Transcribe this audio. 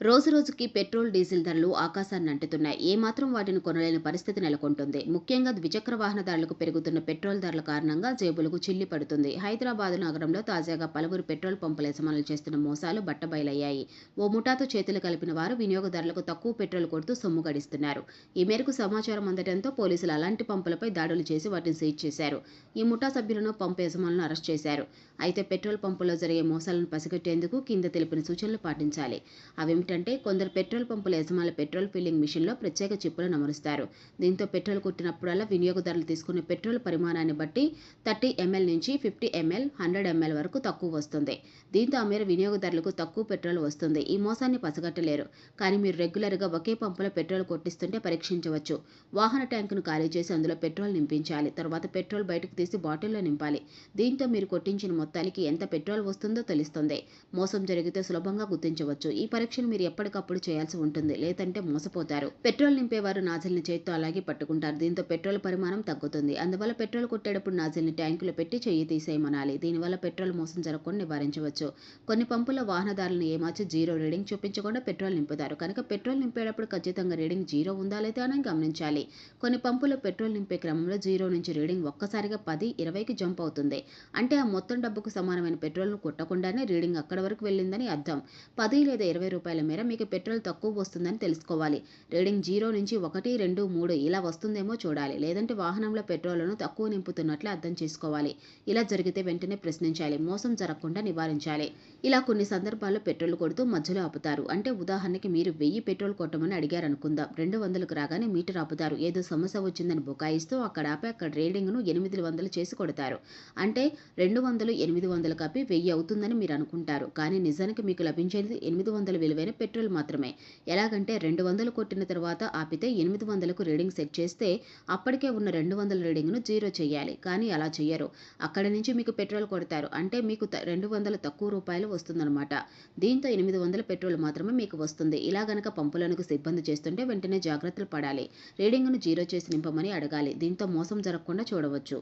రోజురోజుకి petrol diesel ధరలు ఆకాశాన్ని అంటుతున్నాయి. ఏమాత్రం వాటిని కొనలేని పరిస్థితి నెలకొంటుంది. ముఖ్యంగా ద్విచక్ర వాహనదారులకు పెరుగుతున్న పెట్రోల్ ధరల కారణంగా జేబులకు చిల్లి పడుతుంది. హైదరాబాద్ నగరంలో తాజాగా పలువురు పెట్రోల్ పంపుల యజమానులు చేస్తున్న మోసాలు బట్టబయలయ్యాయి. ఓ ముఠాతో చేతులు కలిపిన వారు వినియోగదారులకు తక్కువ పెట్రోల్ కొడుతూ సొమ్ము గడిస్తున్నారు. ఈ మేరకు సమాచారం అందడంతో పోలీసులు అలాంటి పంపులపై దాడులు చేసి వాటిని సీజ్ చేశారు. ఈ ముఠా సభ్యులను పంపు యజమానులను అరెస్ట్ చేశారు. అయితే పెట్రోల్ పంపుల్లో జరిగే మోసాలను పసిగట్టేందుకు కింద తెలిపిన సూచనలు పాటించాలి. అవి ఏమిటంటే కొందరు పెట్రోల్ పంపుల యజమానుల పెట్రోల్ ఫిల్లింగ్ మిషన్లో ప్రత్యేక చిప్పులను అమరుస్తారు. దీంతో పెట్రోల్ కొట్టినప్పుడల్లా వినియోగదారులు తీసుకునే పెట్రోల్ పరిమాణాన్ని బట్టి థర్టీ ఎంఎల్ నుంచి ఫిఫ్టీ ఎంఎల్ హండ్రెడ్ ఎంఎల్ వరకు తక్కువ వస్తుంది. దీంతో ఆ మేర వినియోగదారులకు తక్కువ పెట్రోల్ వస్తుంది. ఈ మోసాన్ని పసగట్టలేరు. కానీ మీరు రెగ్యులర్గా ఒకే పంపులో పెట్రోల్ కొట్టిస్తుంటే పరీక్షించవచ్చు. వాహన ట్యాంకును ఖాళీ చేసి అందులో పెట్రోల్ నింపించాలి. తర్వాత పెట్రోల్ బయటకు తీసి బాటిల్లో నింపాలి. దీంతో మీరు కొట్టించిన మొత్తానికి ఎంత పెట్రోల్ వస్తుందో తెలుస్తుంది. మోసం జరిగితే సులభంగా గుర్తించవచ్చు. ఈ పరీక్షను మీరు ఎప్పటికప్పుడు చేయాల్సి ఉంటుంది. లేదంటే మోసపోతారు. పెట్రోల్ నింపేవారు నాజిల్ని చేత్తో అలాగే పట్టుకుంటారు. దీంతో పెట్రోల్ పరిమాణం తగ్గుతుంది. అందువల్ల పెట్రోల్ కొట్టేటప్పుడు నాజిల్ని ట్యాంకులో పెట్టి చెయ్యి తీసేయమనాలి. దీనివల్ల పెట్రోల్ మోసం జరగకుండా నివారించవచ్చు. కొన్ని పంపుల వాహనదారులను ఏమార్చి జీరో రీడింగ్ చూపించకుండా పెట్రోల్ నింపుతారు. కనుక పెట్రోల్ నింపేటప్పుడు ఖచ్చితంగా రీడింగ్ జీరో ఉందా లేదా అని గమనించాలి. కొన్ని పంపులు పెట్రోల్ నింపే క్రమంలో జీరో నుంచి రీడింగ్ ఒక్కసారిగా పది ఇరవైకి జంప్ అవుతుంది. అంటే ఆ మొత్తం డబ్బుకు సమానమైన పెట్రోల్ను కొట్టకుండానే రీడింగ్ అక్కడ వరకు వెళ్ళిందని అర్థం. పది లేదా ఇరవై రూపాయల మేర మీకు పెట్రోల్ తక్కువ వస్తుందని తెలుసుకోవాలి. రీడింగ్ జీరో నుంచి ఒకటి రెండు మూడు ఇలా వస్తుందేమో చూడాలి. లేదంటే వాహనంలో పెట్రోల్ను తక్కువ నింపుతున్నట్లు అర్థం చేసుకోవాలి. ఇలా జరిగితే వెంటనే ప్రశ్నించాలి. మోసం జరగకుండా నివారించాలి. ఇలా కొన్ని సందర్భాల్లో పెట్రోల్ కొడుతూ మధ్యలో ఆపుతారు. అంటే ఉదాహరణకి మీరు వెయ్యి పెట్రోల్ కొట్టమని అడిగారు అనుకుందాం రెండు వందలకు రాగానే మీటర్ ఆపుతారు. ఏదో సమస్య వచ్చిందని బుకాయిస్తూ అక్కడ ఆపి అక్కడ రీడింగ్ను ఎనిమిది వందలు చేసి కొడతారు. అంటే రెండు వందలు ఎనిమిది వందలు కప్పి వెయ్యి అవుతుందని మీరు అనుకుంటారు. కానీ నిజానికి మీకు లభించేది ఎనిమిది వందల విలువైన పెట్రోల్ మాత్రమే. ఎలాగంటే రెండు వందలు కొట్టిన తర్వాత ఆపితే ఎనిమిది వందలకు రీడింగ్ సెట్ చేస్తే అప్పటికే ఉన్న రెండు వందల రీడింగ్ను జీరో చేయాలి. కానీ అలా చేయరు అక్కడి నుంచి మీకు పెట్రోల్ కొడతారు. అంటే మీకు రెండు వందల తక్కువ రూపాయలు వస్తుందన్నమాట. దీంతో ఎనిమిది వందల పెట్రోల్ మాత్రమే మీకు వస్తుంది. ఇలా గనక పంపులకు సిబ్బంది చేస్తుంటే వెంటనే జాగ్రత్తలు పడాలి. రీడింగ్ను జీరో చేసి నింపమని అడగాలి. దీంతో మోసం జరగకుండా చూడవచ్చు.